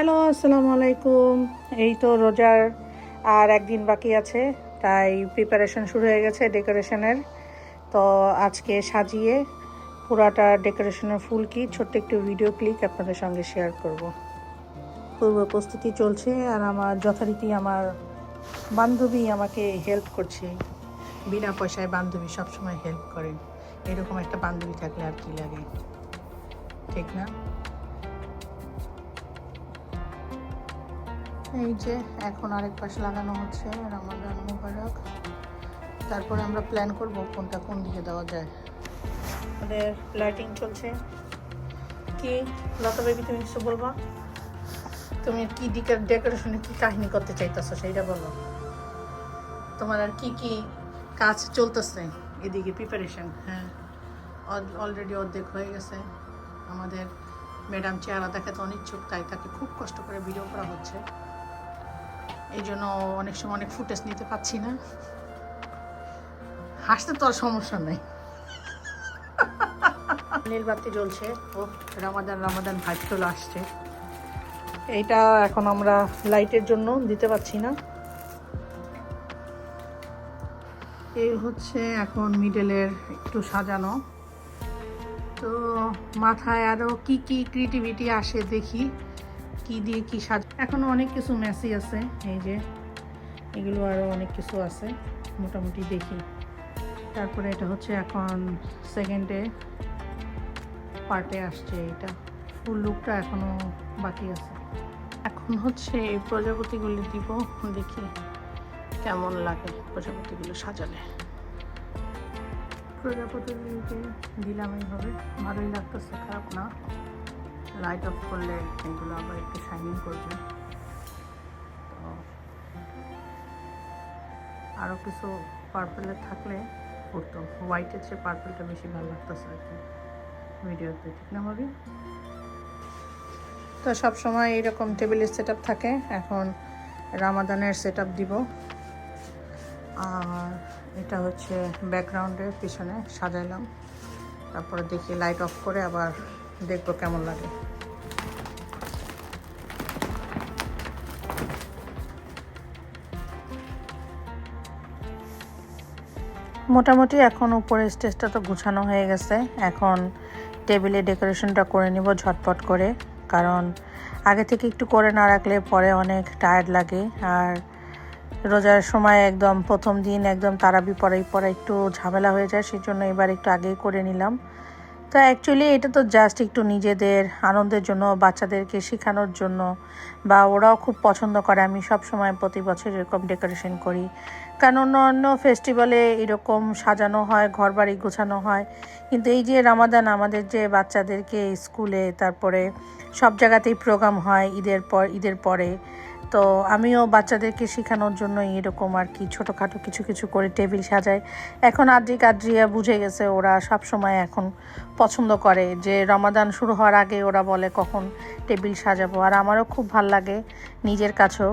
Hello, আসসালামু আলাইকুম। এই তো রোজার আর একদিন বাকি আছে, তাই প্রিপারেশন শুরু হয়ে গেছে ডেকোরেশনের তো আজকে সাজিয়ে পুরাটা ডেকোরেশনের ফুল কি, ছোট্ট একটু ভিডিও ক্লিক আপনাদের সঙ্গে শেয়ার করব। পূর্ব প্রস্তুতি চলছে আর আমার যথারীতি আমার বান্ধবী আমাকে হেল্প করছে। বিনা পয়সায় বান্ধবী সবসময় হেল্প করেন এরকম একটা বান্ধবী থাকলে আর কি লাগে? ঠিক না? এই যে এখন আরেক পাশে লাগানো হচ্ছে রামাদান মুবারক। তারপরে আমরা প্ল্যান করব কোনটা কোন দিকে দেওয়া যায়। আমাদের লাইটিং চলছে। কি? লতা বেবি তুমি কিছু বলবা? তুমি কি দিকে ডেকোরেশনে কি কাহিনী করতে চাইতেছো সেইটা বলো। তোমার আর কি কি কাজ চলতেছে এদিকে প্রিপারেশন হ্যাঁ। অলরেডি অর্ধেক হয়ে গেছে। আমাদের ম্যাডাম চেহারা দেখাতে অনিচ্ছুক তাই তাকে খুব কষ্ট করে ভিডিও করা হচ্ছে। এই জন্য অনেক সময় অনেক ফুটেজ নিতে পাচ্ছি না। হাসতে তো আর সমস্যা নেই। নীলবাতি জ্বলছে। ও রামাদান রামাদান ভাইব চলে আসছে। এইটা এখন আমরা লাইটের জন্য দিতে পারছি না। এই হচ্ছে এখন মিডলের একটু সাজানো। তো মাথায় আরও কি কি ক্রিয়েটিভিটি আসে দেখি। কি দিয়ে কি সাজ, এখনও অনেক কিছু মেসি আছে, এই যে এগুলো আরও অনেক কিছু আছে, মোটামুটি দেখি। তারপরে এটা হচ্ছে এখন সেকেন্ডে পার্টে আসছে এটা। ফুল লুকটা এখনও বাকি আছে। এখন হচ্ছে এই প্রজাপতিগুলি দিব, দেখি কেমন লাগে প্রজাপতিগুলো সাজালে। প্রজাপতিগুলিকে দিলাম এইভাবে ভালোই লাগতেছে, খারাপ না। লাইট অফ করলে এগুলো আবার একটু শাইনিং করবে। তো আরও কিছু পার্পেলের থাকলে করতো হোয়াইটের চেয়ে পার্পেলটা বেশি ভালো লাগতেছে আর কি ভিডিওতে, ঠিক না ভাবি? তো সব সময় এইরকম টেবিলের সেট থাকে। এখন রামাদানের সেট দিব। আর এটা হচ্ছে ব্যাকগ্রাউন্ডের পিছনে সাজাইলাম। তারপরে দেখি লাইট অফ করে আবার দেখব কেমন লাগে। মোটামুটি এখন উপরে স্টেজটা তো গুছানো হয়ে গেছে। এখন টেবিলে ডেকোরেশনটা করে নিব ঝটপট করে, কারণ আগে থেকে একটু করে না রাখলে পরে অনেক টায়ার্ড লাগে। আর রোজার সময় একদম প্রথম দিন একদম তারাবি পড়াই পড়া একটু ঝামেলা হয়ে যায় সেই জন্য এবার একটু আগেই করে নিলাম। তো অ্যাকচুয়ালি এটা তো জাস্ট একটু নিজেদের আনন্দের জন্য, বাচ্চাদেরকে শেখানোর জন্য, বা ওরাও খুব পছন্দ করে। আমি সব সময় প্রতি বছর এরকম ডেকোরেশন করি। কারণ অন্য অন্য ফেস্টিভ্যালে এরকম সাজানো হয় ঘর বাড়ি গোছানো হয়। কিন্তু এই যে রামাদান আমাদের যে বাচ্চাদেরকে স্কুলে তারপরে সব জায়গাতেই প্রোগ্রাম হয় ঈদের পর, ঈদের পরে। তো আমিও বাচ্চাদেরকে শেখানোর জন্য এরকম আর কি ছোটোখাটো কিছু কিছু করে টেবিল সাজাই। এখন আদ্রিক, আদ্রিয়া বুঝে গেছে ওরা সব সময় এখন পছন্দ করে যে রমাদান শুরু হওয়ার আগে ওরা বলে কখন টেবিল সাজাবো। আর আমারও খুব ভালো লাগে নিজের কাছেও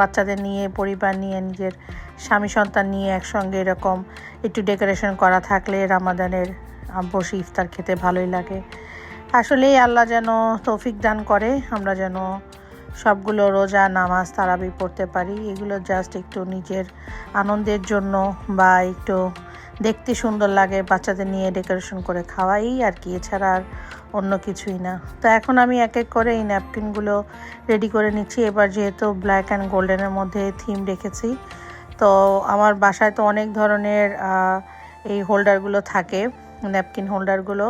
বাচ্চাদের নিয়ে, পরিবার নিয়ে, নিজের স্বামী সন্তান নিয়ে একসঙ্গে এরকম একটু ডেকোরেশন করা থাকলে রামাদানের বসে ইফতার খেতে ভালোই লাগে। আসলেই আল্লাহ যেন তৌফিক দান করে, আমরা যেন সবগুলো রোজা, নামাজ, তারাবি পড়তে পারি। এগুলো জাস্ট একটু নিজের আনন্দের জন্য বা একটু দেখতে সুন্দর লাগে, বাচ্চাদের নিয়ে ডেকোরেশন করে খাওয়াই আর কি, এছাড়া আর অন্য কিছুই না। তো এখন আমি এক এক করে এই ন্যাপকিনগুলো রেডি করে নিচ্ছি। এবার যেহেতু ব্ল্যাক অ্যান্ড গোল্ডেনের মধ্যে থিম রেখেছি তো আমার বাসায় তো অনেক ধরনের এই হোল্ডারগুলো থাকে, ন্যাপকিন হোল্ডারগুলো।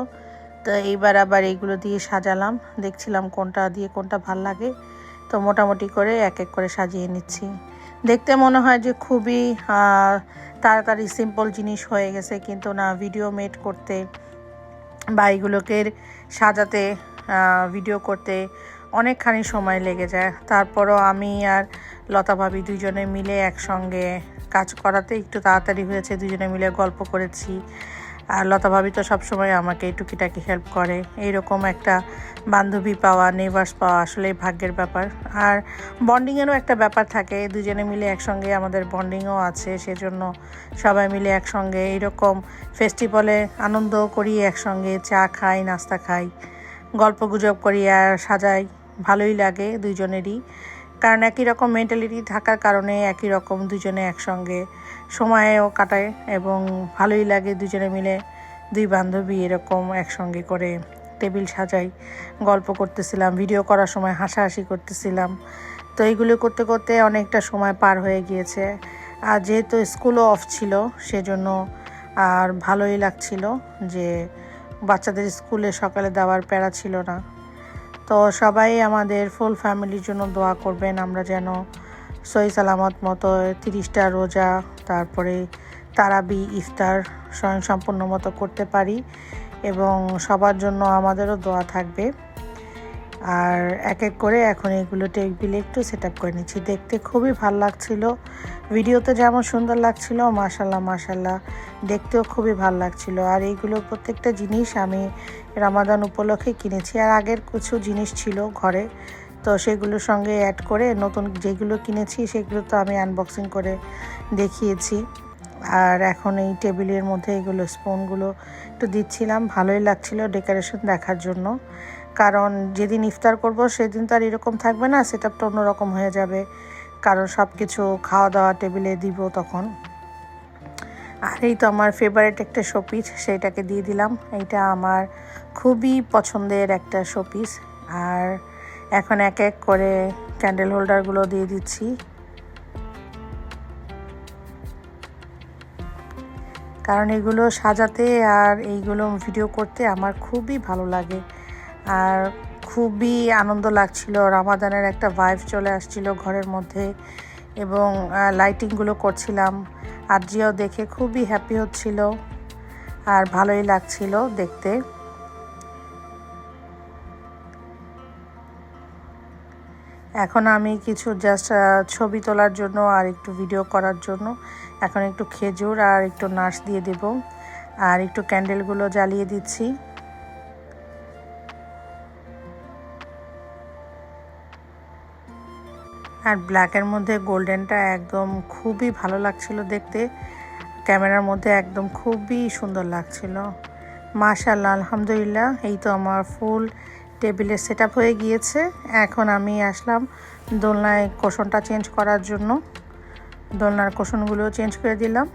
তো এইবার আবার এইগুলো দিয়ে সাজালাম, দেখছিলাম কোনটা দিয়ে কোনটা ভালো লাগে। তো মোটামুটি করে এক এক করে সাজিয়ে নিচ্ছি। দেখতে মনে হয় যে খুবই তাড়াতাড়ি সিম্পল জিনিস হয়ে গেছে, কিন্তু না, ভিডিও মেড করতে বা এগুলোকে সাজাতে ভিডিও করতে অনেকখানি সময় লেগে যায়। তারপরও আমি আর লতা ভাবি দুজনে মিলে একসঙ্গে কাজ করাতে একটু তাড়াতাড়ি হয়েছে দুজনে মিলে গল্প করেছি। আর লতা ভাবি তো সবসময় আমাকে টুকিটাকি হেল্প করে। এইরকম একটা বান্ধবী পাওয়া নেভার্স পাওয়া আসলে ভাগ্যের ব্যাপার। আর বন্ডিংয়েরও একটা ব্যাপার থাকে দুজনে মিলে একসঙ্গে আমাদের বন্ডিংও আছে, সেজন্য সবাই মিলে একসঙ্গে এইরকম ফেস্টিভ্যালে আনন্দ করি, একসঙ্গে চা খাই, নাস্তা খাই, গল্প গুজব করি আর সাজাই। ভালোই লাগে দুজনেরই কারণ একই রকম মেন্টালিটি থাকার কারণে একই রকম দুজনে একসঙ্গে সময়ও কাটায় এবং ভালোই লাগে দুজনে মিলে দুই বান্ধবী এরকম একসঙ্গে করে টেবিল সাজাই, গল্প করতেছিলাম ভিডিও করার সময় হাসাহাসি করতেছিলাম। তো এইগুলো করতে করতে অনেকটা সময় পার হয়ে গিয়েছে। আর যেহেতু স্কুলও অফ ছিল, সেজন্য আর ভালোই লাগছিল যে বাচ্চাদের স্কুলে সকালে দেওয়ার প্যারা ছিল না। তো সবাই আমাদের ফুল ফ্যামিলির জন্য দোয়া করবেন, আমরা যেন সই সালামত মতো তিরিশটা রোজা, তারপরে তারাবি, ইফতার স্বয়ং সম্পূর্ণ মতো করতে পারি এবং সবার জন্য আমাদেরও দোয়া থাকবে। আর এক এক করে এখন এগুলো টেবিলে একটু সেট আপ করে নিচ্ছি। দেখতে খুবই ভালো লাগছিল। ভিডিওতে যেমন সুন্দর লাগছিল মাশাল্লাহ মাশাল্লাহ দেখতেও খুবই ভালো লাগছিল। আর এইগুলো প্রত্যেকটা জিনিস আমি রামাদান উপলক্ষে কিনেছি। আর আগের কিছু জিনিস ছিল ঘরে, তো সেগুলোর সঙ্গে অ্যাড করে নতুন যেগুলো কিনেছি সেগুলো তো আমি আনবক্সিং করে দেখিয়েছি। আর এখন এই টেবিলের মধ্যে এগুলো স্পুনগুলো একটু দিচ্ছিলাম। ভালোই লাগছিল ডেকোরেশন দেখার জন্য। কারণ যেদিন ইফতার করব সেদিন তো আর এরকম থাকবে না, সেটা তো অন্যরকম হয়ে যাবে। কারণ সব কিছু খাওয়া দাওয়া টেবিলে দিব তখন। আর এই তো আমার ফেভারিট একটা শোপিস সেইটাকে দিয়ে দিলাম। এইটা আমার খুবই পছন্দের একটা শোপিস আর এখন এক এক করে ক্যান্ডেল হোল্ডারগুলো দিয়ে দিচ্ছি। কারণ এগুলো সাজাতে আর এইগুলো ভিডিও করতে আমার খুবই ভালো লাগে। আর খুবই আনন্দ লাগছিল। রামাদানের একটা ভাইভ চলে আসছিল ঘরের মধ্যে এবং লাইটিংগুলো করছিলাম। আর আরজিও দেখে খুবই হ্যাপি হচ্ছিল আর ভালোই লাগছিল দেখতে। এখন আমি কিছু জাস্ট ছবি তোলার জন্য আর একটু ভিডিও করার জন্য। এখন একটু খেজুর আর একটু নার্স দিয়ে দেব। আর একটু ক্যান্ডেলগুলো জ্বালিয়ে দিচ্ছি। আর ব্ল্যাকের মধ্যে গোল্ডেনটা একদম খুবই ভালো লাগছিল দেখতে। ক্যামেরার মধ্যে একদম খুবই সুন্দর লাগছিল। মাশাল্লাহ আলহামদুলিল্লাহ, এই তো আমার ফুল টেবিলে সেট হয়ে গিয়েছে। এখন আমি আসলাম দোলনায় কোষণটা চেঞ্জ করার জন্য। দোলনার কোষণগুলো চেঞ্জ করে দিলাম।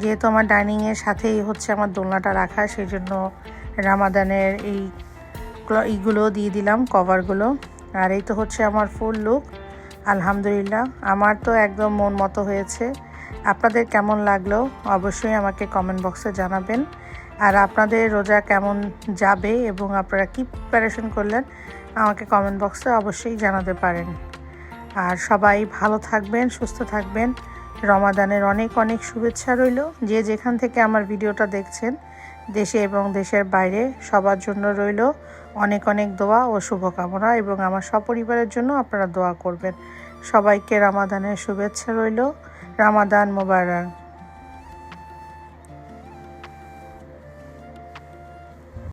যেহেতু আমার ডাইনিংয়ের সাথেই হচ্ছে আমার দোলনাটা রাখা, সেই জন্য রামাদানের এই এইগুলো দিয়ে দিলাম কভারগুলো আর এই তো হচ্ছে আমার ফুল লুক আলহামদুলিল্লাহ। আমার তো একদম মন মতো হয়েছে। আপনাদের কেমন লাগল? অবশ্যই আমাকে কমেন্ট বক্সে জানাবেন। আর আপনাদের রোজা কেমন যাবে এবং আপনারা কী প্রিপারেশন করলেন, আমাকে কমেন্ট বক্সে অবশ্যই জানাতে পারেন। আর সবাই ভালো থাকবেন, সুস্থ থাকবেন। রমাদানের অনেক অনেক শুভেচ্ছা রইল। যে যেখান থেকে আমার ভিডিওটা দেখছেন দেশে এবং দেশের বাইরে সবার জন্য রইল অনেক অনেক দোয়া ও শুভকামনা এবং আমার সপরিবারের জন্য আপনারা দোয়া করবেন। সবাইকে রামাদানের শুভেচ্ছা রইল। রামাদান মোবারক।